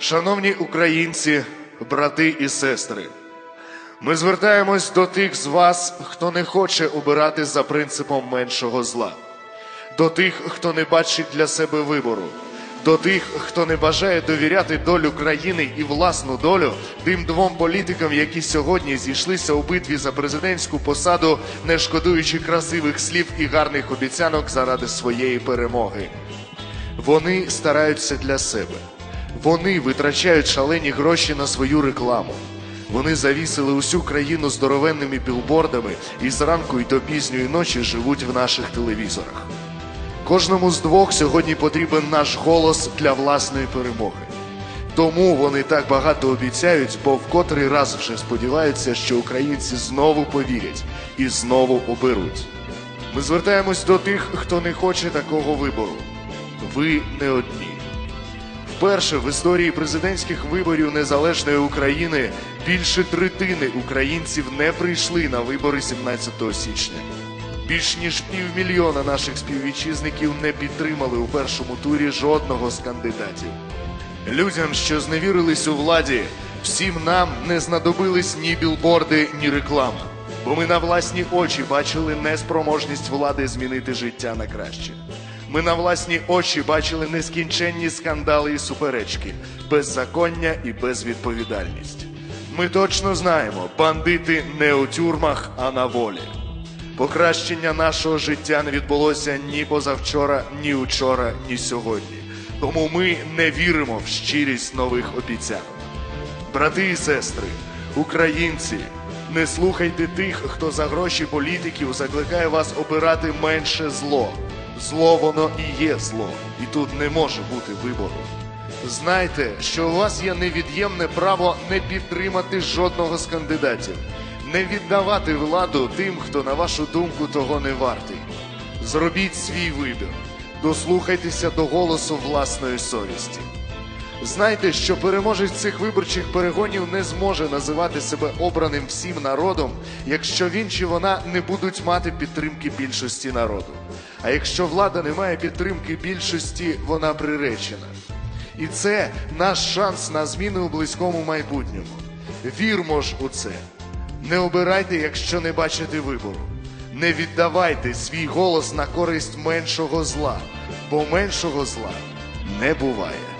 Шановні українці, брати і сестри, ми звертаємось до тих з вас, хто не хоче обирати за принципом меншого зла, до тих, хто не бачить для себе вибору, до тих, хто не бажає довіряти долю країни і власну долю тим двом політикам, які сьогодні зійшлися у битві за президентську посаду, не шкодуючи красивих слів і гарних обіцянок заради своєї перемоги. Вони стараються для себе. Вони витрачають шалені гроші на свою рекламу. Вони завісили усю країну здоровенними білбордами і зранку й до пізньої ночі живуть в наших телевізорах. Кожному з двох сьогодні потрібен наш голос для власної перемоги. Тому вони так багато обіцяють, бо в котрий раз вже сподіваються, що українці знову повірять і знову оберуть. Ми звертаємось до тих, хто не хоче такого вибору. Ви не одні. Вперше в історії президентських виборів незалежної України більше третини українців не прийшли на вибори 17 січня. Більш ніж півмільйона наших співвітчизників не підтримали у першому турі жодного з кандидатів. Людям, що зневірились у владі, всім нам не знадобились ні білборди, ні реклама. Бо ми на власні очі бачили неспроможність влади змінити життя на краще. Ми на власні очі бачили нескінченні скандали і суперечки, беззаконня і безвідповідальність. Ми точно знаємо, бандити не у тюрмах, а на волі. Покращення нашого життя не відбулося ні позавчора, ні учора, ні сьогодні. Тому ми не віримо в щирість нових обіцянок. Брати і сестри, українці, не слухайте тих, хто за гроші політиків закликає вас обирати менше зло. Зло воно і є зло, і тут не може бути вибору. Знайте, що у вас є невід'ємне право не підтримати жодного з кандидатів, не віддавати владу тим, хто, на вашу думку, того не вартий. Зробіть свій вибір, дослухайтеся до голосу власної совісті. Знайте, що переможець цих виборчих перегонів не зможе називати себе обраним всім народом, якщо він чи вона не будуть мати підтримки більшості народу. А якщо влада не має підтримки більшості, вона приречена. І це наш шанс на зміни у близькому майбутньому. Вірмо ж у це. Не обирайте, якщо не бачите вибору. Не віддавайте свій голос на користь меншого зла, бо меншого зла не буває.